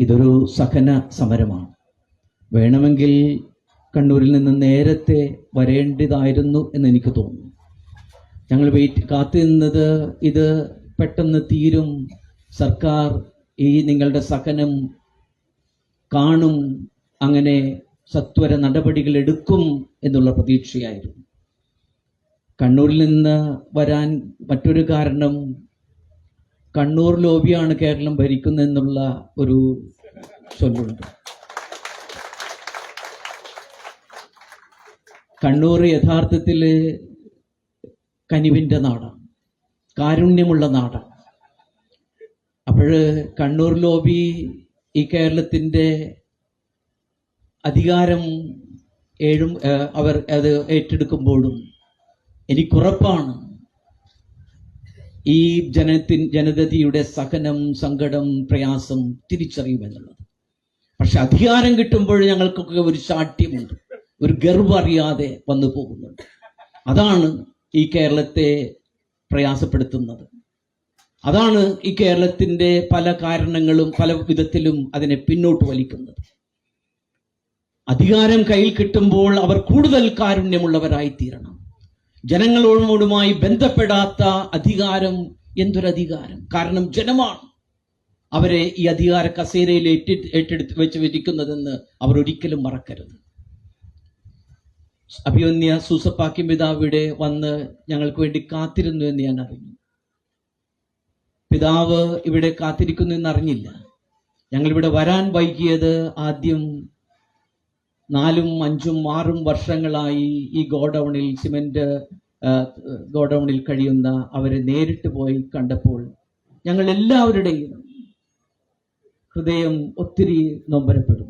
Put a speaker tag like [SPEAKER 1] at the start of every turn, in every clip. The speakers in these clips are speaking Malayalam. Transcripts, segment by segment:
[SPEAKER 1] ഇതൊരു സഹന സമരമാണ്. വേണമെങ്കിൽ കണ്ണൂരിൽ നിന്ന് നേരത്തെ വരേണ്ടതായിരുന്നു എന്ന് എനിക്ക് തോന്നുന്നു. ഞങ്ങൾ വെയിറ്റ് കാത്തു നിന്നത് ഇത് പെട്ടെന്ന് തീരും. സർക്കാർ ഈ നിങ്ങളുടെ സഹനം കാണും. അങ്ങനെ സത്വര നടപടികൾ എടുക്കും എന്നുള്ള പ്രതീക്ഷയായിരുന്നു. കണ്ണൂരിൽ നിന്ന് വരാൻ മറ്റൊരു കാരണം കണ്ണൂർ ലോബിയാണ് കേരളം ഭരിക്കുന്നതെന്നുള്ള ഒരു ചൊല്ലുണ്ട്. കണ്ണൂർ യഥാർത്ഥത്തിൽ കനിവിന്റെ നാടാണ് കാരുണ്യമുള്ള നാടാണ്. അപ്പോൾ കണ്ണൂർ ലോബി ഈ കേരളത്തിന്റെ അധികാരം ഏഴും അവർ അത് ഏറ്റെടുക്കുമ്പോഴും എനിക്കുറപ്പാണ് ഈ ജനത്തിൻ ജനതയുടെ സഹനം സങ്കടം പ്രയാസം തിരിച്ചറിയുമെന്നുള്ളത്. പക്ഷെ അധികാരം കിട്ടുമ്പോൾ ഞങ്ങൾക്കൊക്കെ ഒരു ശാഠ്യമുണ്ട്. ഒരു ഗർവ് അറിയാതെ വന്നു പോകുന്നുണ്ട്. അതാണ് ഈ കേരളത്തെ പ്രയാസപ്പെടുത്തുന്നത്. അതാണ് ഈ കേരളത്തിന്റെ പല കാരണങ്ങളും പല വിധത്തിലും അതിനെ പിന്നോട്ട് വലിക്കുന്നത്. അധികാരം കയ്യിൽ കിട്ടുമ്പോൾ അവർ കൂടുതൽ കാരുണ്യമുള്ളവരായി തീരണം ജനങ്ങളോടുമായി ബന്ധപ്പെടാത്ത അധികാരം എന്തൊരധികാരം? കാരണം ജനമാണ് അവരെ ഈ അധികാര കസേരയിൽ ഏറ്റ ഏറ്റെടുത്ത് വെച്ച് വിരിക്കുന്നതെന്ന് അവർ ഒരിക്കലും മറക്കരുത്. അഭിമന്യ സൂസപ്പാക്കി പിതാവിടെ വന്ന് ഞങ്ങൾക്ക് വേണ്ടി കാത്തിരുന്നു എന്ന് ഞാൻ അറിഞ്ഞു. പിതാവ് ഇവിടെ കാത്തിരിക്കുന്നു എന്ന് അറിഞ്ഞില്ല ഞങ്ങളിവിടെ വരാൻ വൈകിയത് ആദ്യം നാലും അഞ്ചും ആറും വർഷങ്ങളായി ഈ ഗോഡൌണിൽ സിമെന്റ് ഗോഡൗണിൽ കഴിയുന്ന അവരെ നേരിട്ട് പോയി കണ്ടപ്പോൾ ഞങ്ങൾ എല്ലാവരുടെയും ഹൃദയം ഒത്തിരി നൊമ്പരപ്പെടും.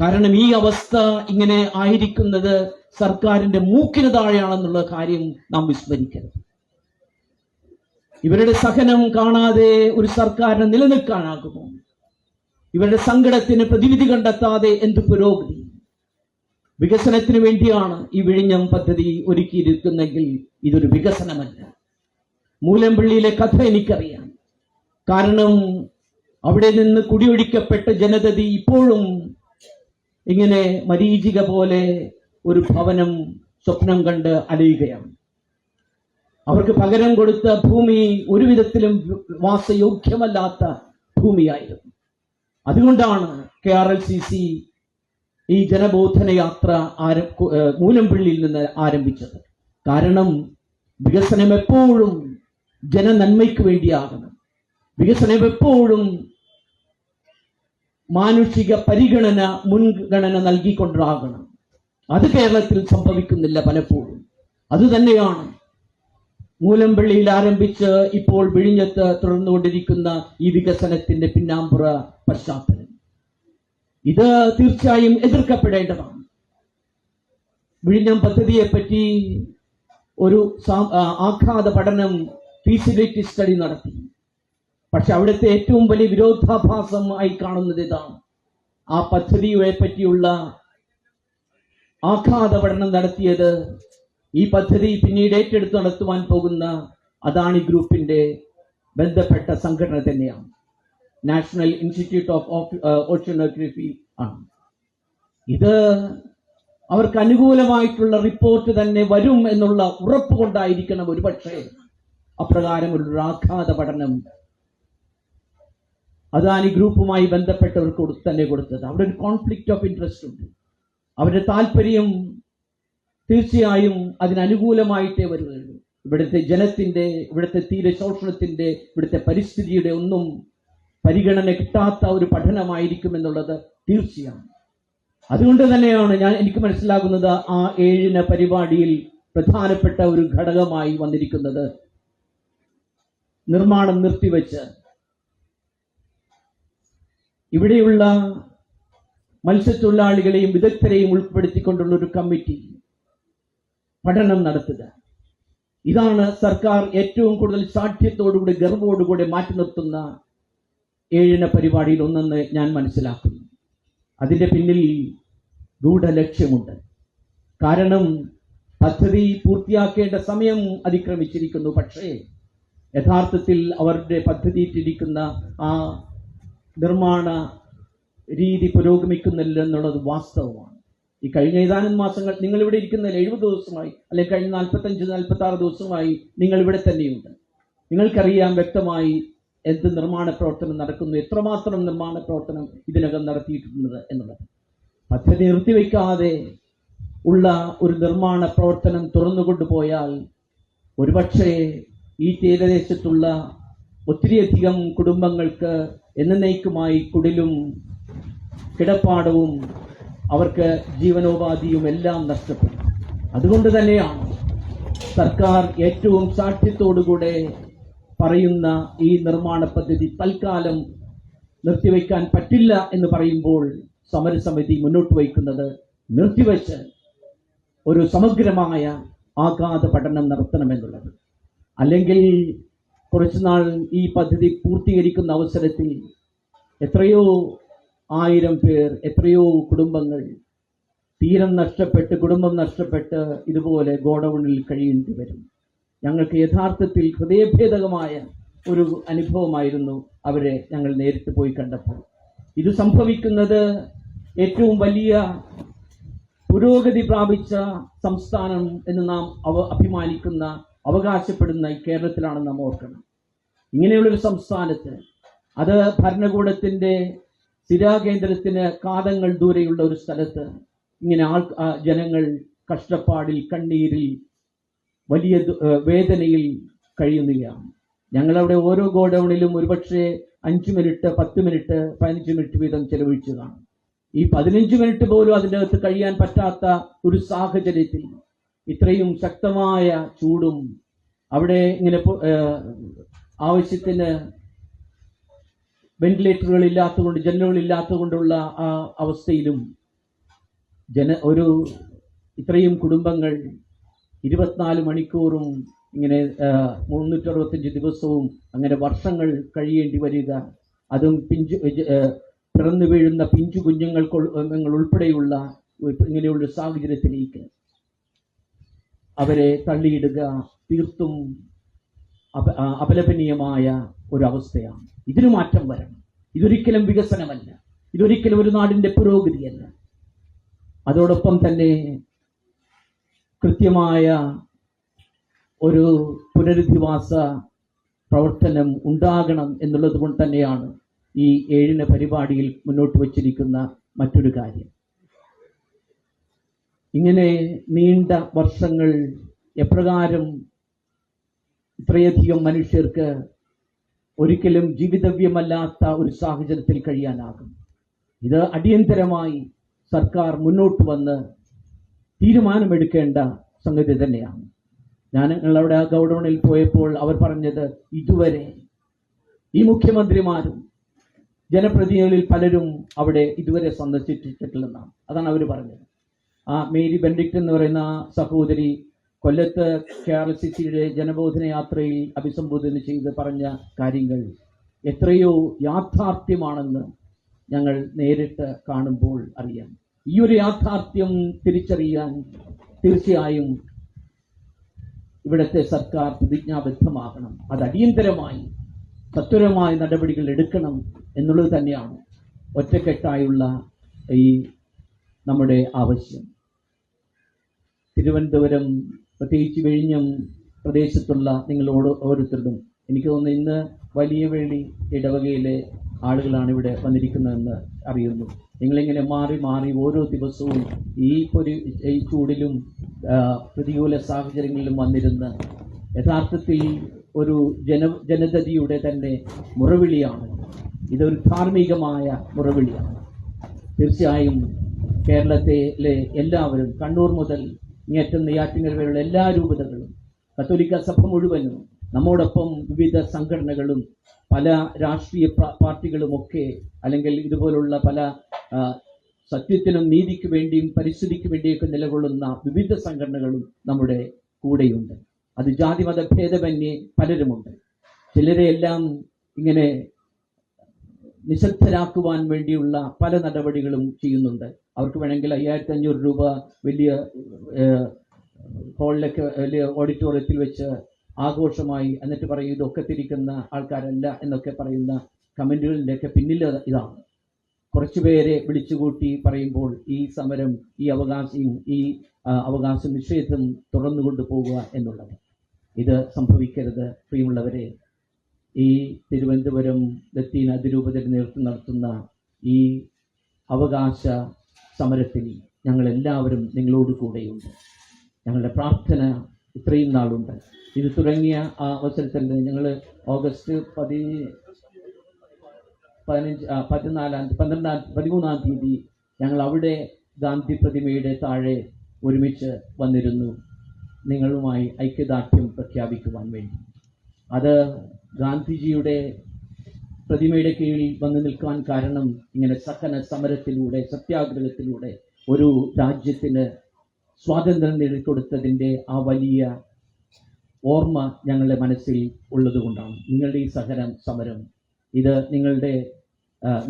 [SPEAKER 1] കാരണം ഈ അവസ്ഥ ഇങ്ങനെ ആയിരിക്കുന്നത് സർക്കാരിന്റെ മൂക്കിന് താഴെയാണെന്നുള്ള കാര്യം നാം വിസ്മരിക്കരുത്. ഇവരുടെ സഹനം കാണാതെ ഒരു സർക്കാരിന് നിലനിൽക്കാനാകുമോ? ഇവരുടെ സങ്കടത്തിന് പ്രതിവിധി കണ്ടെത്താതെ എന്ത് പുരോഗതി? വികസനത്തിന് വേണ്ടിയാണ് ഈ വിഴിഞ്ഞം പദ്ധതി ഒരുക്കിയിരിക്കുന്നെങ്കിൽ ഇതൊരു വികസനമല്ല. മൂലമ്പള്ളിയിലെ കഥ എനിക്കറിയാം. കാരണം അവിടെ നിന്ന് കുടിയൊഴിക്കപ്പെട്ട ജനതതി ഇപ്പോഴും ഇങ്ങനെ മരീചിക പോലെ ഒരു ഭവനം സ്വപ്നം കണ്ട് അലയുകയാണ്. അവർക്ക് പകരം കൊടുത്ത ഭൂമി ഒരുവിധത്തിലും വാസയോഗ്യമല്ലാത്ത ഭൂമിയായിരുന്നു. അതുകൊണ്ടാണ് K R L C C ഈ ജനബോധന യാത്ര ആരം നിന്ന് ആരംഭിച്ചത്. കാരണം വികസനം എപ്പോഴും ജനനന്മയ്ക്ക് വേണ്ടിയാകണം. വികസനം എപ്പോഴും മാനുഷിക പരിഗണന മുൻഗണന നൽകിക്കൊണ്ടാകണം. അത് കേരളത്തിൽ സംഭവിക്കുന്നില്ല പലപ്പോഴും. അതുതന്നെയാണ് മൂലമ്പള്ളിയിൽ ആരംഭിച്ച് ഇപ്പോൾ വിഴിഞ്ഞത്ത് തുടർന്നുകൊണ്ടിരിക്കുന്ന ഈ വികസനത്തിന്റെ പിന്നാമ്പുറ പശ്ചാത്തലം. ഇത് തീർച്ചയായും എതിർക്കപ്പെടേണ്ടതാണ്. വിഴിഞ്ഞം പദ്ധതിയെപ്പറ്റി ഒരു ആഘാത പഠനം ഫീസിബിലിറ്റി സ്റ്റഡി നടത്തി. പക്ഷെ അവിടുത്തെ ഏറ്റവും വലിയ വിരോധാഭാസം ആയി കാണുന്നത് ഇതാണ്. ആ പദ്ധതിയെ പറ്റിയുള്ള ആഘാത പഠനം നടത്തിയത് ഈ പദ്ധതി പിന്നീട് ഏറ്റെടുത്ത് നടത്തുവാൻ പോകുന്ന അദാണി ഗ്രൂപ്പിന്റെ ബന്ധപ്പെട്ട സംഘടന തന്നെയാണ്. നാഷണൽ ഇൻസ്റ്റിറ്റ്യൂട്ട് ഓഫ് ഓഷ്യനോഗ്രഫി ആണ്. ഇത് അവർക്ക് അനുകൂലമായിട്ടുള്ള റിപ്പോർട്ട് തന്നെ വരും എന്നുള്ള ഉറപ്പ് കൊണ്ടായിരിക്കണം ഒരുപക്ഷെ അപ്രകാരം ഒരു ആഘാത പഠനം. അദാനി ഗ്രൂപ്പുമായി ബന്ധപ്പെട്ടവർക്ക് കൊടു- തന്നെ കൊടുത്തത്. അവിടെ ഒരു കോൺഫ്ലിക്റ്റ് ഓഫ് ഇൻട്രസ്റ്റ് ഉണ്ട്. അവരുടെ താല്പര്യം തീർച്ചയായും അതിനനുകൂലമായിട്ടേ വരികയുള്ളൂ ഇവിടുത്തെ ജനത്തിന്റെ ഇവിടുത്തെ തീരെ ശോഷണത്തിന്റെ ഇവിടുത്തെ പരിസ്ഥിതിയുടെ ഒന്നും പരിഗണന കിട്ടാത്ത ഒരു പഠനമായിരിക്കും എന്നുള്ളത് തീർച്ചയാണ്. അതുകൊണ്ട് തന്നെയാണ് ഞാൻ എനിക്ക് മനസ്സിലാകുന്നത് ആ ഏഴിന പരിപാടിയിൽ പ്രധാനപ്പെട്ട ഒരു ഘടകമായി വന്നിരിക്കുന്നത് നിർമ്മാണം നിർത്തിവെച്ച്. ഇവിടെയുള്ള മത്സ്യത്തൊഴിലാളികളെയും വിദഗ്ധരെയും ഉൾപ്പെടുത്തിക്കൊണ്ടുള്ള ഒരു കമ്മിറ്റി പഠനം നടത്തുക. ഇതാണ് സർക്കാർ ഏറ്റവും കൂടുതൽ സാഠ്യത്തോടുകൂടി ഗർവോടുകൂടി മാറ്റി നിർത്തുന്ന ഏഴിന പരിപാടിയിൽ ഒന്നെന്ന് ഞാൻ മനസ്സിലാക്കുന്നു. അതിന്റെ പിന്നിൽ ഗൂഢലക്ഷ്യമുണ്ട് കാരണം പദ്ധതി പൂർത്തിയാക്കേണ്ട സമയം അതിക്രമിച്ചിരിക്കുന്നു. പക്ഷേ യഥാർത്ഥത്തിൽ അവരുടെ പദ്ധതിയിട്ടിരിക്കുന്ന ആ നിർമ്മാണ രീതി പുരോഗമിക്കുന്നില്ല എന്നുള്ളത് വാസ്തവമാണ്. ഈ കഴിഞ്ഞ ഏതാനും മാസങ്ങൾ നിങ്ങൾ ഇവിടെ ഇരിക്കുന്ന എഴുപത് ദിവസമായി അല്ലെങ്കിൽ കഴിഞ്ഞ നാൽപ്പത്തഞ്ച് നാൽപ്പത്തി ആറ് ദിവസമായി നിങ്ങൾ ഇവിടെ തന്നെയുണ്ട്. നിങ്ങൾക്കറിയാം വ്യക്തമായി എന്ത് നിർമ്മാണ പ്രവർത്തനം നടക്കുന്നു എത്രമാത്രം നിർമ്മാണ പ്രവർത്തനം ഇതിനകം നടത്തിയിട്ടുണ്ട് എന്നുള്ളത്. പദ്ധതി നിർത്തിവെക്കാതെ ഉള്ള ഒരു നിർമ്മാണ പ്രവർത്തനം തുറന്നുകൊണ്ടുപോയാൽ ഒരുപക്ഷെ ഈ തീരദേശത്തുള്ള ഒത്തിരിയധികം കുടുംബങ്ങൾക്ക് എന്നേക്കുമായി കുടിലും കിടപ്പാടവും അവർക്ക് ജീവനോപാധിയും എല്ലാം നഷ്ടപ്പെടും. അതുകൊണ്ട് തന്നെയാണ് സർക്കാർ ഏറ്റവും സാക്ഷ്യത്തോടുകൂടെ പറയുന്ന ഈ നിർമ്മാണ പദ്ധതി തൽക്കാലം നിർത്തിവെക്കാൻ പറ്റില്ല എന്ന് പറയുമ്പോൾ സമരസമിതി മുന്നോട്ട് വയ്ക്കുന്നത് നിർത്തിവെച്ച് ഒരു സമഗ്രമായ ആഘാത പഠനം നടത്തണമെന്നുള്ളത്. അല്ലെങ്കിൽ കുറച്ചുനാൾ ഈ പദ്ധതി പൂർത്തീകരിക്കുന്ന അവസരത്തിൽ എത്രയോ ആയിരം പേർ എത്രയോ കുടുംബങ്ങൾ തീരം നഷ്ടപ്പെട്ട് കുടുംബം നഷ്ടപ്പെട്ട് ഇതുപോലെ ഗോഡൗണിൽ കഴിയേണ്ടി വരും. ഞങ്ങൾക്ക് യഥാർത്ഥത്തിൽ ഹൃദയഭേദകമായ ഒരു അനുഭവമായിരുന്നു അവരെ ഞങ്ങൾ നേരിട്ട് പോയി കണ്ടപ്പോൾ. ഇത് സംഭവിക്കുന്നത് ഏറ്റവും വലിയ പുരോഗതി പ്രാപിച്ച സംസ്ഥാനം എന്ന് നാം അവ അഭിമാനിക്കുന്ന അവകാശപ്പെടുന്ന കേരളത്തിലാണ് നാം ഓർക്കണം. ഇങ്ങനെയുള്ളൊരു സംസ്ഥാനത്ത് അത് ഭരണകൂടത്തിന്റെ സ്ഥിരാകേന്ദ്രത്തിന് കാതങ്ങൾ ദൂരെയുള്ള ഒരു സ്ഥലത്ത് ഇങ്ങനെ ആൾ ജനങ്ങൾ കഷ്ടപ്പാടിൽ കണ്ണീരിൽ വലിയ വേദനയിൽ കഴിയുന്നില്ല. ഞങ്ങളവിടെ ഓരോ ഗോഡൌണിലും ഒരുപക്ഷെ അഞ്ച് മിനിറ്റ് പത്ത് മിനിറ്റ് പതിനഞ്ച് മിനിറ്റ് വീതം ചെലവഴിച്ചതാണ്. ഈ പതിനഞ്ച് മിനിറ്റ് പോലും അതിന്റെ അകത്ത് കഴിയാൻ പറ്റാത്ത ഒരു സാഹചര്യത്തിൽ ഇത്രയും ശക്തമായ ചൂടും അവിടെ ഇങ്ങനെ ആവശ്യത്തിന് വെന്റിലേറ്ററുകൾ ഇല്ലാത്തതുകൊണ്ട് ജനലുകൾ ഇല്ലാത്തതുകൊണ്ടുള്ള ആ അവസ്ഥയിലും ജന ഒരു ഇത്രയും കുടുംബങ്ങൾ ഇരുപത്തിനാല് മണിക്കൂറും ഇങ്ങനെ മുന്നൂറ്റി അറുപത്തഞ്ച് ദിവസവും അങ്ങനെ വർഷങ്ങൾ കഴിയേണ്ടി വരിക. അതും പിഞ്ചു പിറന്നു വീഴുന്ന പിഞ്ചു കുഞ്ഞുങ്ങൾക്ക് ഉൾ- ഉൾപ്പെടെയുള്ള ഇങ്ങനെയുള്ള സാഹചര്യത്തിലേക്ക് അവരെ തള്ളിയിടുക തീർത്തും അപ അപലപനീയമായ ഒരു അവസ്ഥയാണ് ഇതിനു മാറ്റം വരണം. ഇതൊരിക്കലും വികസനമല്ല. ഇതൊരിക്കലും ഒരു നാടിന്റെ പുരോഗതിയല്ല. അതോടൊപ്പം തന്നെ കൃത്യമായ ഒരു പുനരധിവാസ പ്രവർത്തനം ഉണ്ടാകണം എന്നുള്ളത് കൊണ്ട് തന്നെയാണ് ഈ ഏഴിന പരിപാടിയിൽ മുന്നോട്ട് വച്ചിരിക്കുന്ന മറ്റൊരു കാര്യം. ഇങ്ങനെ നീണ്ട വർഷങ്ങൾ എപ്രകാരം ഇത്രയധികം മനുഷ്യർക്ക് ഒരിക്കലും ജീവിതവ്യമല്ലാത്ത ഒരു സാഹചര്യത്തിൽ കഴിയാനാകും. ഇത് അടിയന്തരമായി സർക്കാർ മുന്നോട്ട് വന്ന് തീരുമാനമെടുക്കേണ്ട സംഗതി തന്നെയാണ്. ഞാൻ ഞങ്ങളവിടെ ആ ഗൗഡൗണിൽ പോയപ്പോൾ അവർ പറഞ്ഞത് ഇതുവരെ. ഈ മുഖ്യമന്ത്രിമാരും ജനപ്രതിനിധികളിൽ പലരും അവിടെ ഇതുവരെ സന്ദർശിച്ചിട്ടില്ലെന്നാണ്. അതാണ് അവർ പറഞ്ഞത്. ആ മേരി ബെൻഡിക്ട് എന്ന് പറയുന്ന സഹോദരി കൊല്ലത്ത് കെ ആർ സി സിയുടെ ജനബോധന യാത്രയിൽ അഭിസംബോധന ചെയ്ത് പറഞ്ഞ കാര്യങ്ങൾ എത്രയോ യാഥാർത്ഥ്യമാണെന്ന് ഞങ്ങൾ നേരിട്ട് കാണുമ്പോൾ അറിയാം. ഈ ഒരു യാഥാർത്ഥ്യം തിരിച്ചറിയാൻ തീർച്ചയായും ഇവിടുത്തെ സർക്കാർ പ്രതിജ്ഞാബദ്ധമാകണം. അത് അടിയന്തരമായി സത്വരമായ നടപടികൾ എടുക്കണം എന്നുള്ളത് തന്നെയാണ് ഒറ്റക്കെട്ടായുള്ള ഈ നമ്മുടെ ആവശ്യം. തിരുവനന്തപുരം പ്രത്യേകിച്ച് വിഴിഞ്ഞം പ്രദേശത്തുള്ള നിങ്ങളോട് ഓരോരുത്തരും എനിക്ക് തോന്നുന്നു ഇന്ന് വലിയ വേളി ഇടവകയിലെ ആളുകളാണ് ഇവിടെ വന്നിരിക്കുന്നതെന്ന് അറിയുന്നു. നിങ്ങളിങ്ങനെ മാറി മാറി ഓരോ ദിവസവും ഈ ഒരു ഈ ചൂടിലും പ്രതികൂല സാഹചര്യങ്ങളിലും വന്നിരുന്ന് യഥാർത്ഥത്തിൽ ഒരു ജന ജനതയുടെ തന്നെ മുറവിളിയാണ്. ഇതൊരു ധാർമ്മികമായ മുറവിളിയാണ്. തീർച്ചയായും കേരളത്തിലെ എല്ലാവരും കണ്ണൂർ മുതൽ ഇങ്ങേറ്റം നെയ്യാറ്റിങ്ങൽ വരെയുള്ള എല്ലാ രൂപതകളും കത്തോലിക്ക സഭ മുഴുവനും നമ്മോടൊപ്പം വിവിധ സംഘടനകളും പല രാഷ്ട്രീയ പാർട്ടികളുമൊക്കെ അല്ലെങ്കിൽ ഇതുപോലുള്ള പല സത്യത്തിനും നീതിക്ക് വേണ്ടിയും പരിസ്ഥിതിക്ക് വേണ്ടിയൊക്കെ നിലകൊള്ളുന്ന വിവിധ സംഘടനകളും നമ്മുടെ കൂടെയുണ്ട്. അത് ജാതിമത ഭേദമന്യേ പലരുമുണ്ട്. ചിലരെയെല്ലാം ഇങ്ങനെ നിശബ്ദരാക്കുവാൻ വേണ്ടിയുള്ള പല നടപടികളും ചെയ്യുന്നുണ്ട്. അവർക്ക് വേണമെങ്കിൽ അയ്യായിരത്തി അഞ്ഞൂറ് രൂപ വലിയ ഹാളിലൊക്കെ വലിയ ഓഡിറ്റോറിയത്തിൽ വെച്ച് ആഘോഷമായി എന്നിട്ട് പറയും ഇതൊക്കെ തിരിക്കുന്ന ആൾക്കാരല്ല എന്നൊക്കെ പറയുന്ന കമന്റുകളിന്റെ ഒക്കെ പിന്നിൽ ഇതാണ്. കുറച്ചുപേരെ വിളിച്ചുകൂട്ടി പറയുമ്പോൾ ഈ സമരം ഈ അവകാശം ഈ അവകാശ നിഷേധം തുടർന്നു കൊണ്ടുപോകുക എന്നുള്ളത്. ഇത് സംഭവിക്കരുത്. പ്രിയമുള്ളവരെ ഈ തിരുവനന്തപുരം ലത്തീൻ അതിരൂപതയുടെ നേതൃത്വം നടത്തുന്ന ഈ അവകാശ സമരത്തിൽ ഞങ്ങളെല്ലാവരും നിങ്ങളോട് കൂടെയുണ്ട്. ഞങ്ങളുടെ പ്രാർത്ഥന ഇത്രയും നാളുണ്ട്. ഇത് തുടങ്ങിയ ആ അവസരത്തിൽ ഞങ്ങൾ ഓഗസ്റ്റ് പതി പതിനഞ്ച് പതിനാലാം പന്ത്രണ്ടാം പതിമൂന്നാം തീയതി ഞങ്ങൾ അവിടെ ഗാന്ധി പ്രതിമയുടെ താഴെ ഒരുമിച്ച് വന്നിരുന്നു. നിങ്ങളുമായി ഐക്യദാർഢ്യം പ്രഖ്യാപിക്കുവാൻ വേണ്ടി. അത് ഗാന്ധിജിയുടെ പ്രതിമയുടെ കീഴിൽ വന്നു നിൽക്കാൻ കാരണം ഇങ്ങനെ സഹന സമരത്തിലൂടെ സത്യാഗ്രഹത്തിലൂടെ ഒരു രാജ്യത്തിന് സ്വാതന്ത്ര്യം നേടിക്കൊടുത്തതിന്റെ ആ വലിയ ഓർമ്മ ഞങ്ങളുടെ മനസ്സിൽ ഉള്ളതുകൊണ്ടാണ്. നിങ്ങളുടെ ഈ സഹനം സമരം ഇത് നിങ്ങളുടെ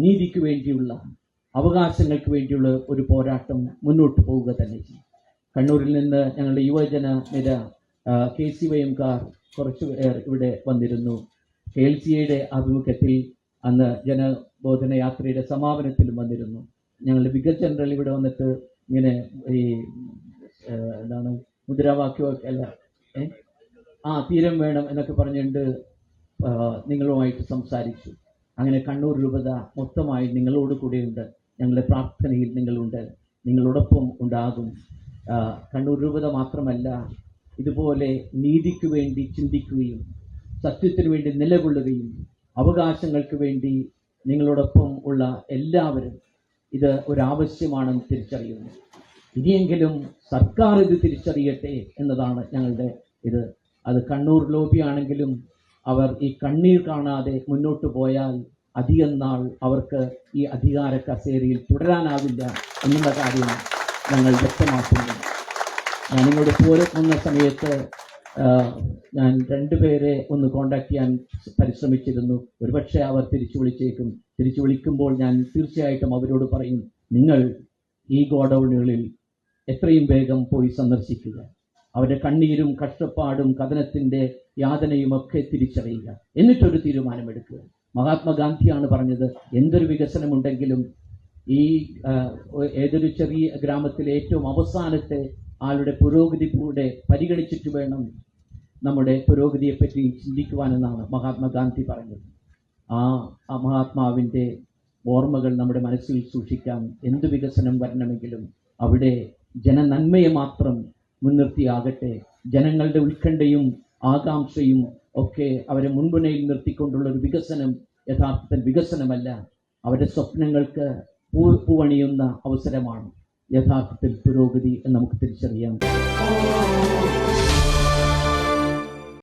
[SPEAKER 1] നീതിക്ക് വേണ്ടിയുള്ള അവകാശങ്ങൾക്ക് വേണ്ടിയുള്ള ഒരു പോരാട്ടം മുന്നോട്ട് പോവുക തന്നെ ചെയ്യും. കണ്ണൂരിൽ നിന്ന് ഞങ്ങളുടെ യുവജന നിര കെ സി വൈ എംകാർ കുറച്ച് പേർ ഇവിടെ വന്നിരുന്നു. കെ എൽ സിയുടെ ആഭിമുഖ്യത്തിൽ അന്ന് ജനബോധന യാത്രയുടെ സമാപനത്തിലും വന്നിരുന്നു. ഞങ്ങളുടെ വികസ് ജനറൽ ഇവിടെ വന്നിട്ട് ഇങ്ങനെ ഈ എന്താണ് മുദ്രാവാക്യമൊക്കെ അല്ല? ആ തീരം വേണം എന്നൊക്കെ പറഞ്ഞുകൊണ്ട് നിങ്ങളുമായിട്ട് സംസാരിച്ചു. അങ്ങനെ കണ്ണൂർ രൂപത മൊത്തമായി നിങ്ങളോട് കൂടെയുണ്ട്. ഞങ്ങളുടെ പ്രാർത്ഥനയിൽ നിങ്ങളുണ്ട്. നിങ്ങളോടൊപ്പം ഉണ്ടാകും. കണ്ണൂർ രൂപത മാത്രമല്ല ഇതുപോലെ നീതിക്ക് വേണ്ടി ചിന്തിക്കുകയും സത്യത്തിന് വേണ്ടി നിലകൊള്ളുകയും അവകാശങ്ങൾക്ക് വേണ്ടി നിങ്ങളോടൊപ്പം ഉള്ള എല്ലാവരും ഇത് ഒരാവശ്യമാണെന്ന് തിരിച്ചറിയുന്നു. ഇനിയെങ്കിലും സർക്കാർ ഇത് തിരിച്ചറിയട്ടെ എന്നതാണ് ഞങ്ങളുടെ ഇത്. അത് കണ്ണൂർ ലോബിയാണെങ്കിലും അവർ ഈ കണ്ണീർ കാണാതെ മുന്നോട്ട് പോയാൽ അധികം നാൾ അവർക്ക് ഈ അധികാര കസേരയിൽ തുടരാനാവില്ല എന്നുള്ള കാര്യം ഞങ്ങൾ വ്യക്തമാക്കുന്നു. ഞാൻ ഇങ്ങോട്ട് പോരുന്ന സമയത്ത് ഞാൻ രണ്ടുപേരെ ഒന്ന് കോണ്ടാക്ട് ചെയ്യാൻ പരിശ്രമിച്ചിരുന്നു. ഒരുപക്ഷെ അവർ തിരിച്ചു വിളിച്ചേക്കും. തിരിച്ചു വിളിക്കുമ്പോൾ ഞാൻ തീർച്ചയായിട്ടും അവരോട് പറയും നിങ്ങൾ ഈ ഗോഡൌണുകളിൽ എത്രയും വേഗം പോയി സന്ദർശിക്കുക. അവരുടെ കണ്ണീരും കഷ്ടപ്പാടും കഥനത്തിന്റെ യാതനയും ഒക്കെ തിരിച്ചറിയുക. എന്നിട്ടൊരു തീരുമാനമെടുക്കുക. മഹാത്മാഗാന്ധിയാണ് പറഞ്ഞത് എന്തൊരു വികസനമുണ്ടെങ്കിലും ഈ ഏതൊരു ചെറിയ ഗ്രാമത്തിലെ ഏറ്റവും അവസാനത്തെ ആളുടെ പുരോഗതി കൂടെ പരിഗണിച്ചിട്ട് വേണം നമ്മുടെ പുരോഗതിയെപ്പറ്റി ചിന്തിക്കുവാനെന്നാണ് മഹാത്മാഗാന്ധി പറഞ്ഞത്. ആ ആ മഹാത്മാവിന്റെ ഓർമ്മകൾ നമ്മുടെ മനസ്സിൽ സൂക്ഷിക്കാം. എന്ത് വികസനം വരണമെങ്കിലും അവിടെ ജനനന്മയെ മാത്രം മുൻനിർത്തിയാകട്ടെ. ജനങ്ങളുടെ ഉത്കണ്ഠയും ആകാംക്ഷയും ഒക്കെ അവരെ മുൻപുനയിൽ നിർത്തിക്കൊണ്ടുള്ള ഒരു വികസനം യഥാർത്ഥത്തിൽ വികസനമല്ല. അവരുടെ സ്വപ്നങ്ങൾക്ക് പൂ പൂവണിയുന്ന അവസരമാണ് യഥാർത്ഥത്തിൽ പുരോഗതി എന്ന് നമുക്ക് തിരിച്ചറിയാം.